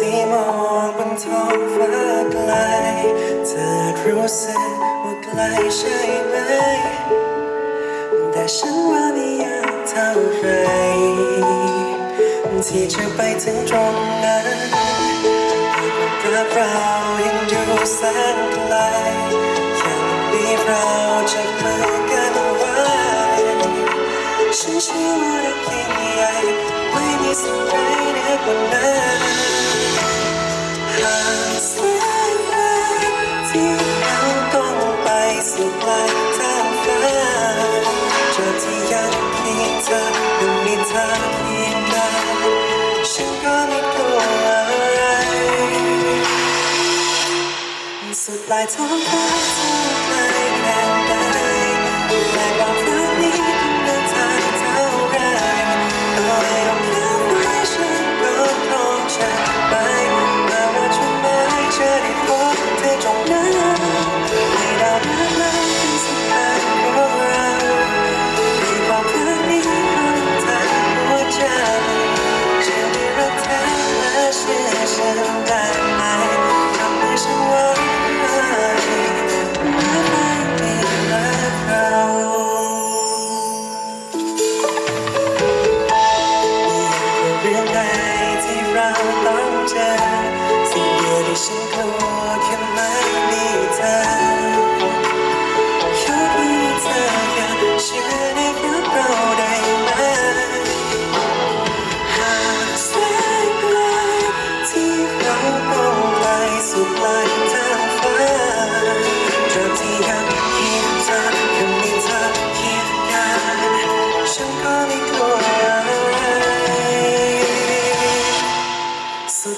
ที่มองบนท้องฟ้าไกลเธอรู้สึกว่าไกลใช่ไหม แต่ฉันว่าไม่ยากเท่าไรที่จะไปถึงตรงนั้นแต่ภาพเรายังอยู่แสนไกลแค่ังนี้เราจะมือกันไว้ฉันเชื่อว่าเราเพียงใหญ่ไม่มีสิ่งใดเหนือกว่านั้น So lights on fire. 在岁月里盛开。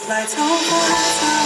来凑合，